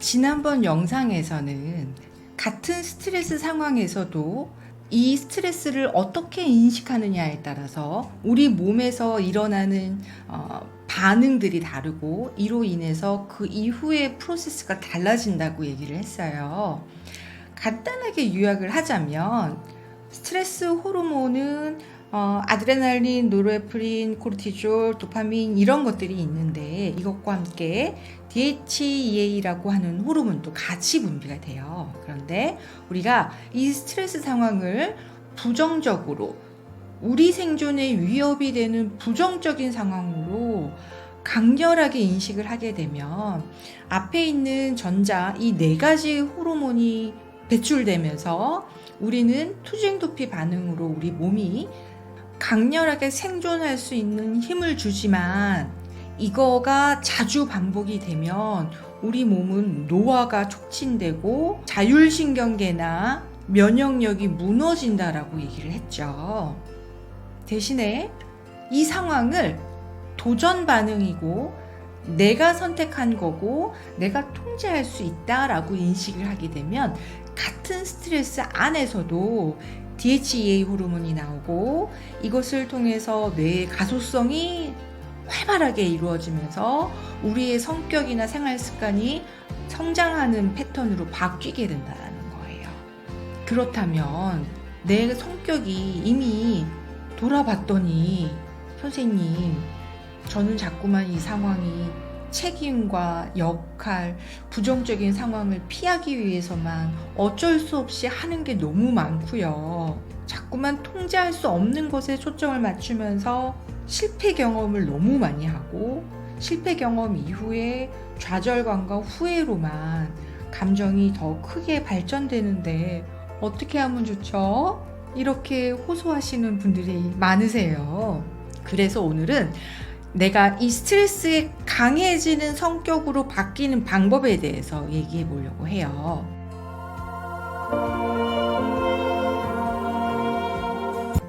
지난번 영상에서는 같은 스트레스 상황에서도 이 스트레스를 어떻게 인식하느냐에 따라서 우리 몸에서 일어나는 어, 반응들이 다르고 이로 인해서 그 이후의 프로세스가 달라진다고 얘기를 했어요. 간단하게 요약을 하자면 스트레스 호르몬은 어, 아드레날린, 노르에프린, 코르티졸, 도파민 이런 것들이 있는데 이것과 함께 DHEA라고 하는 호르몬도 같이 분비가 돼요. 그런데 우리가 이 스트레스 상황을 부정적으로 우리 생존에 위협이 되는 부정적인 상황으로 강렬하게 인식을 하게 되면 앞에 있는 전자 이 네 가지 호르몬이 배출되면서 우리는 투쟁 도피 반응으로 우리 몸이 강렬하게 생존할 수 있는 힘을 주지만 이거가 자주 반복이 되면 우리 몸은 노화가 촉진되고 자율신경계나 면역력이 무너진다라고 얘기를 했죠. 대신에 이 상황을 도전 반응이고 내가 선택한 거고 내가 통제할 수 있다라고 인식을 하게 되면 같은 스트레스 안에서도 DHEA 호르몬이 나오고 이것을 통해서 뇌의 가소성이 활발하게 이루어지면서 우리의 성격이나 생활 습관이 성장하는 패턴으로 바뀌게 된다는 거예요. 그렇다면 내 성격이 이미 돌아봤더니 선생님, 저는 자꾸만 이 상황이 책임과 역할, 부정적인 상황을 피하기 위해서만 어쩔 수 없이 하는 게 너무 많고요. 자꾸만 통제할 수 없는 것에 초점을 맞추면서 실패 경험을 너무 많이 하고 실패 경험 이후에 좌절감과 후회로만 감정이 더 크게 발전되는데 어떻게 하면 좋죠? 이렇게 호소하시는 분들이 많으세요. 그래서 오늘은 내가 이 스트레스에 강해지는 성격으로 바뀌는 방법에 대해서 얘기해 보려고 해요.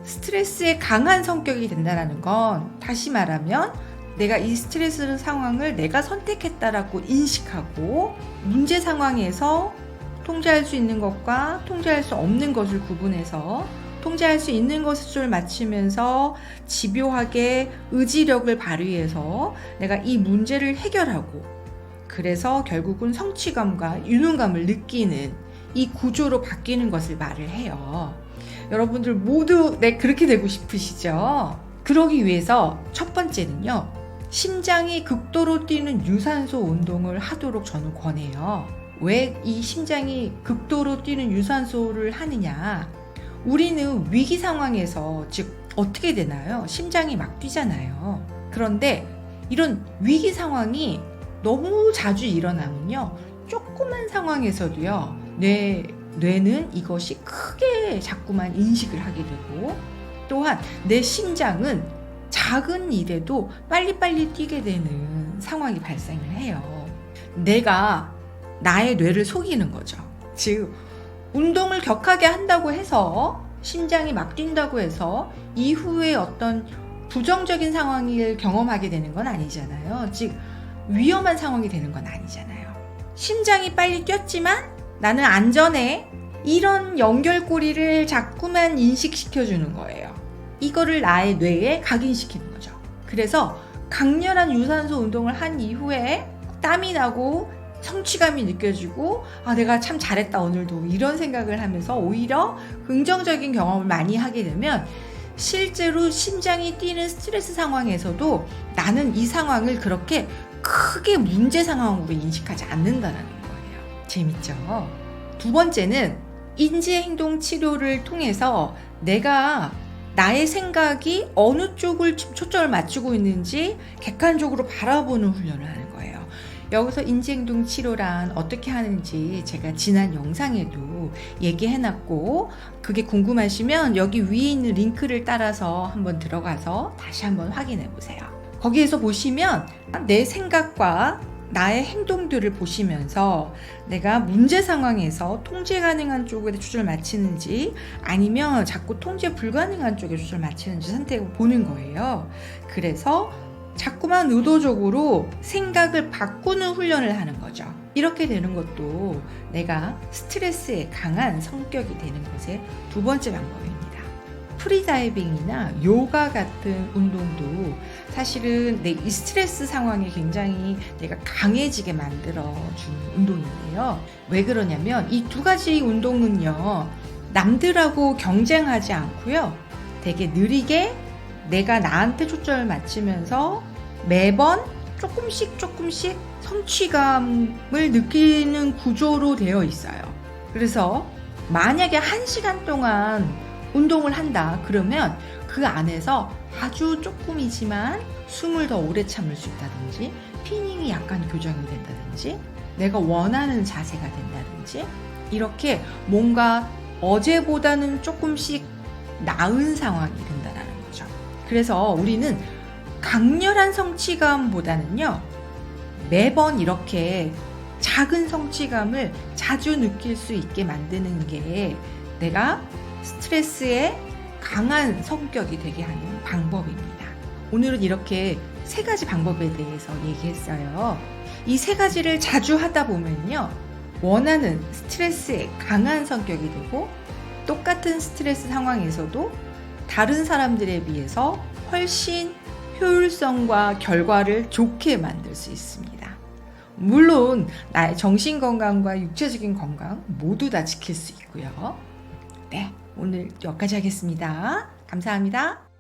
스트레스에 강한 성격이 된다는 건 다시 말하면 내가 이 스트레스 상황을 내가 선택했다라고 인식하고 문제 상황에서 통제할 수 있는 것과 통제할 수 없는 것을 구분해서 통제할 수 있는 줄 맞추면서 집요하게 의지력을 발휘해서 내가 이 문제를 해결하고 그래서 결국은 성취감과 유능감을 느끼는 이 구조로 바뀌는 것을 말을 해요. 여러분들 모두 네, 그렇게 되고 싶으시죠? 그러기 위해서 첫 번째는요. 심장이 극도로 뛰는 유산소 운동을 하도록 저는 권해요. 왜 이 심장이 극도로 뛰는 유산소를 하느냐? 우리는 위기 상황에서 즉 어떻게 되나요? 심장이 막 뛰잖아요. 그런데 이런 위기 상황이 너무 자주 일어나면요. 조그만 상황에서도요. 뇌 뇌는 이것이 크게 자꾸만 인식을 하게 되고 또한 내 심장은 작은 일에도 빨리빨리 뛰게 되는 상황이 발생을 해요. 내가 나의 뇌를 속이는 거죠. 즉, 운동을 격하게 한다고 해서 심장이 막 뛴다고 해서 이후에 어떤 부정적인 상황을 경험하게 되는 건 아니잖아요. 즉, 위험한 상황이 되는 건 아니잖아요. 심장이 빨리 뛰었지만 나는 안전해. 이런 연결고리를 자꾸만 인식시켜 주는 거예요. 이거를 나의 뇌에 각인시키는 거죠. 그래서 강렬한 유산소 운동을 한 이후에 땀이 나고 성취감이 느껴지고 아 내가 참 잘했다 오늘도 이런 생각을 하면서 오히려 긍정적인 경험을 많이 하게 되면 실제로 심장이 뛰는 스트레스 상황에서도 나는 이 상황을 그렇게 크게 문제 상황으로 인식하지 않는다는 거예요. 재밌죠? 두 번째는 인지행동 치료를 통해서 내가 나의 생각이 어느 쪽을 초점을 맞추고 있는지 객관적으로 바라보는 훈련을 하는. 여기서 인지행동 치료란 어떻게 하는지 제가 지난 영상에도 얘기해 놨고 그게 궁금하시면 여기 위에 있는 링크를 따라서 한번 들어가서 다시 한번 확인해 보세요. 거기에서 보시면 내 생각과 나의 행동들을 보시면서 내가 문제 상황에서 통제 가능한 쪽에 초점을 맞추는지 아니면 자꾸 통제 불가능한 쪽에 초점을 맞추는지 선택을 보는 거예요. 그래서 자꾸만 의도적으로 생각을 바꾸는 훈련을 하는 거죠. 이렇게 되는 것도 내가 스트레스에 강한 성격이 되는 것의 두 번째 방법입니다. 프리다이빙이나 요가 같은 운동도 사실은 내이 스트레스 상황에 굉장히 내가 강해지게 만들어주는 운동인데요. 왜 그러냐면 이 두 가지 운동은요, 남들하고 경쟁하지 않고요, 되게 느리게 내가 나한테 초점을 맞추면서 매번 조금씩 조금씩 성취감을 느끼는 구조로 되어 있어요. 그래서 만약에 한 시간 동안 운동을 한다 그러면 그 안에서 아주 조금이지만 숨을 더 오래 참을 수 있다든지 피닝이 약간 교정이 된다든지 내가 원하는 자세가 된다든지 이렇게 뭔가 어제보다는 조금씩 나은 상황이 된다는 거죠. 그래서 우리는 강렬한 성취감보다는요 매번 이렇게 작은 성취감을 자주 느낄 수 있게 만드는 게 내가 스트레스에 강한 성격이 되게 하는 방법입니다. 오늘은 이렇게 세 가지 방법에 대해서 얘기했어요. 이 세 가지를 자주 하다 보면요. 원하는 스트레스에 강한 성격이 되고 똑같은 스트레스 상황에서도 다른 사람들에 비해서 훨씬 효율성과 결과를 좋게 만들 수 있습니다. 물론 나의 정신 건강과 육체적인 건강 모두 다 지킬 수 있고요. 네, 오늘 여기까지 하겠습니다. 감사합니다.